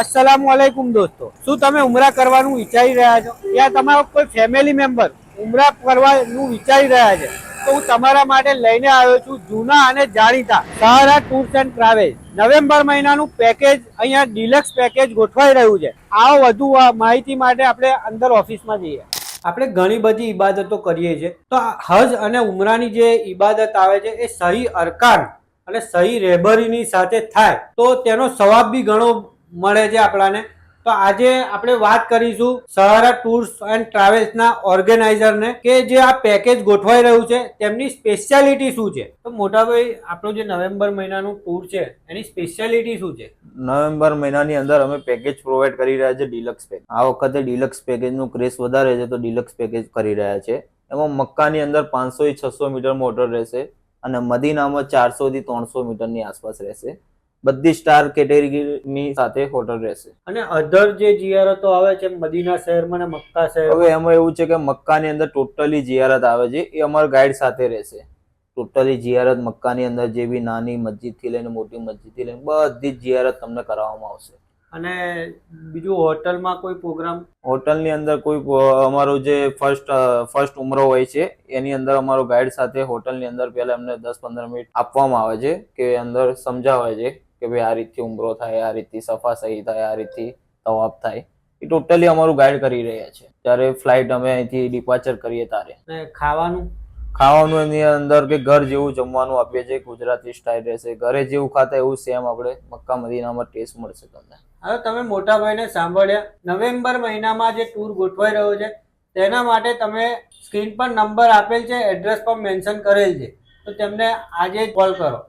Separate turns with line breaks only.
અસલામ વાલેકુમ દોસ્તો. શું તમે ઉમરા કરવાનું વિચારી રહ્યા છો? યા તમારો કોઈ ફેમિલી મેમ્બર ઉમરા કરવાનું વિચારી રહ્યા છે? તો હું તમારા માટે લઈને આવ્યો છું જૂના અને જાણીતા Sahara tours and travels. November મહિનાનું પેકેજ અહીંયા ડિલક્સ પેકેજ ગોઠવાઈ રહ્યું છે. આવો વધુ માહિતી માટે આપણે અંદર ઓફિસમાં જઈએ. આપણે ઘણી બધી ઈબાદતો કરીએ છીએ. તો આ હજ અને ઉમરાની જે ઈબાદત આવે છે, એ સહી અરકાન અને સહી રહેબરીની સાથે થાય. તો તેનો સવાબ બી ઘણો મળે છે આપણાને. તો આજે આપણે વાત કરીશું સહારા ટૂર્સ એન્ડ ટ્રાવેલ્સના ઓર્ગેનાઇઝરને કે જે આ પેકેજ ગોઠવાઈ રહ્યું છે, તેમની સ્પેશિયાલિટી શું છે? તો મોટાભાઈ, આપણું જે નવેમ્બર મહિનાનું ટૂર છે, એની સ્પેશિયાલિટી શું છે?
નવેમ્બર મહિનાની અંદર અમે પેકેજ પ્રોવાઈડ કરી રહ્યા છે ડિલક્સ પેકેજ. આ વખતે ડિલક્સ પેકેજનું ક્રેઝ વધારે છે તો ડિલક્સ પેકેજ કરી રહ્યા છે. એમાં મક્કાની અંદર પાંચસો છસો મીટર મોટર રહેશે અને મદીનામાં ચારસો થી ત્રણસો મીટરની આસપાસ રહેશે. બધી સ્ટાર કેટેગરીની સાથે હોટલ રહેશે.
અને અધર જે જીયારતો આવે છે મદીના શહેરમાં અને મક્કા શહેર
હવે એમાં એવું છે કે મક્કાની અંદર ટોટલી જીયારત આવે છે એ અમારા ગાઈડ સાથે રહેશે. ટોટલી જીયારત મક્કાની અંદર જે બી નાની મસ્જિદથી લઈને મોટી મસ્જિદથી લઈને બધી જ જીયારત તમને કરાવવામાં આવશે.
અને બીજું હોટલમાં કોઈ પ્રોગ્રામ
હોટલની અંદર કોઈ અમારો જે ફર્સ્ટ ફર્સ્ટ ઉમરો હોય છે એની અંદર અમારો ગાઈડ સાથે હોટલની અંદર પહેલા એમને દસ પંદર મિનિટ આપવામાં આવે છે કે અંદર સમજાવે છે. કે ભાઈ આ રીતથી ઉમરો થાય આ રીતથી સફા સહી થાય આ રીતથી તવાફ થાય. એ ટોટલી અમારું ગાઈડ કરી રહ્યા છે. ત્યારે ફ્લાઇટ અમે અહીંથી ડિપાર્ચર કરીએ તારે
અને ખાવાનું?
ખાવાનું એની અંદર કે ઘર જેવું જમવાનું આપીએ છીએ ગુજરાતી સ્ટાઇલ રહેશે. ઘરે જેવું ખાતા એવું સેમ આપણે મક્કા મદીનામાં ટેસ્ટ મળશે તમને.
હવે તમે મોટા ભાઈને સાંભળ્યા નવેમ્બર મહિનામાં જે ટૂર ગોઠવાઈ રહ્યો છે તેના માટે તમે સ્ક્રીન પર નંબર આપેલ છે એડ્રેસ પર મેન્શન કરેલ છે. તો તેમને આજે કોલ કરો.